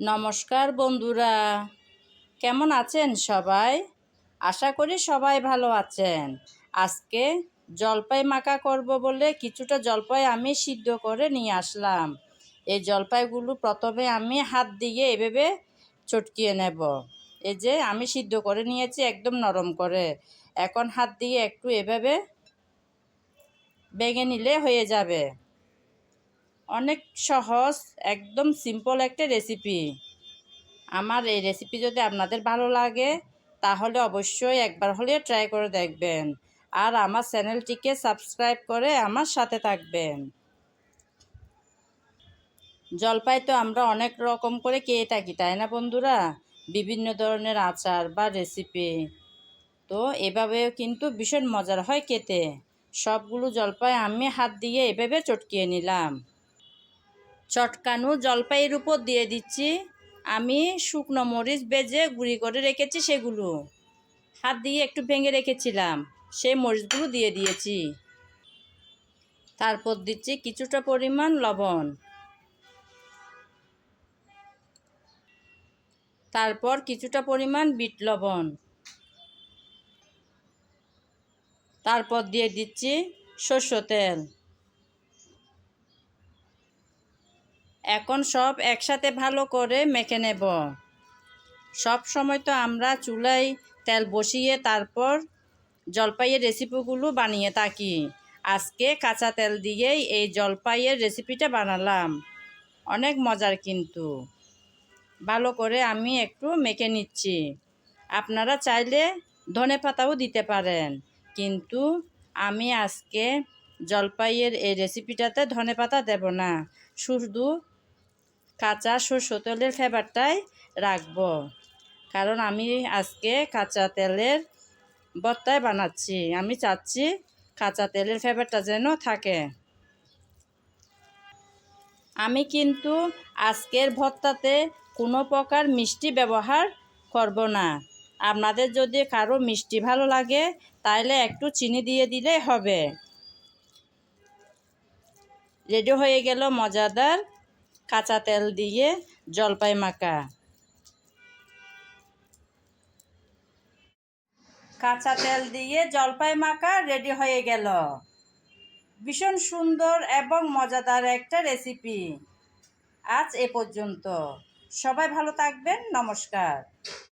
নমস্কার বন্ধুরা। কেমন আছেন সবাই? আশা করি সবাই ভালো আছেন। আজকে জলপাই মাখা করব বলে কিছুটা জলপাই আমি সিদ্ধ করে নিয়ে আসলাম। এই জলপাইগুলো প্রথমে আমি হাত দিয়ে এভাবে চটকিয়ে নেব। এই যে আমি সিদ্ধ করে নিয়েছি একদম নরম করে। এখন হাত দিয়ে একটু এভাবে বেগে নিলে হয়ে যাবে। অনেক সহজ, একদম সিম্পল একটা রেসিপি আমার এই রেসিপি যদি আপনাদের ভালো লাগে, তাহলে অবশ্যই একবার হলে ট্রাই করে দেখবেন। আর আমার চ্যানেলটিকে সাবস্ক্রাইব করে আমার সাথে থাকবেন। জলপাই তো আমরা অনেক রকম করে খেয়ে থাকি, তাই না বন্ধুরা? বিভিন্ন ধরনের আচার বা রেসিপি তো এভাবেও কিন্তু ভীষণ মজার হয় খেতে। সবগুলো জলপাই আমি হাত দিয়ে এভাবে চটকিয়ে নিলাম। চটকানো জলপাইয়ের উপর দিয়ে দিচ্ছি। আমি শুকনো মরিচ বেজে গুঁড়ি করে রেখেছি সেগুলো। হাত দিয়ে একটু ভেঙে রেখেছিলাম, সেই মরিচগুলো দিয়ে দিয়েছি। তারপর দিচ্ছি কিছুটা পরিমাণ লবণ। তারপর কিছুটা পরিমাণ বিট লবণ। তারপর দিয়ে দিচ্ছি শস্য তেল। এখন সব একসাথে ভালো করে মেখে নেব। সব সময় তো আমরা চুলায় তেল বসিয়ে তারপর জলপাইয়ের রেসিপিগুলো বানিয়ে থাকি। আজকে কাঁচা তেল দিয়েই এই জলপাইয়ের রেসিপিটা বানালাম। অনেক মজার কিন্তু। ভালো করে আমি একটু মেখে নিচ্ছি। আপনারা চাইলে ধনে পাতাও দিতে পারেন, কিন্তু আমি আজকে জলপাইয়ের এই রেসিপিটাতে ধনে পাতা দেব না। শুধু কাঁচা সরষে তেলের ফ্লেভারটাই রাখব। কারণ আমি আজকে কাঁচা তেলের বত্তায় বানাচ্ছি। আমি চাচ্ছি কাঁচা তেলের ফ্লেভারটা যেন থাকে। আমি কিন্তু আজকের ভর্তাতে কোনো প্রকার মিষ্টি ব্যবহার করব না। আপনাদের যদি কারও মিষ্টি ভালো লাগে তাহলে একটু চিনি দিয়ে দিলে হবে। রেডি হয়ে গেল মজাদার কাঁচা তেল দিয়ে জলপাই মাখা। কাঁচা তেল দিয়ে জলপাই মাখা রেডি হয়ে গেল। ভীষণ সুন্দর এবং মজাদার একটা রেসিপি। আজ এ পর্যন্ত। সবাই ভালো থাকবেন। নমস্কার।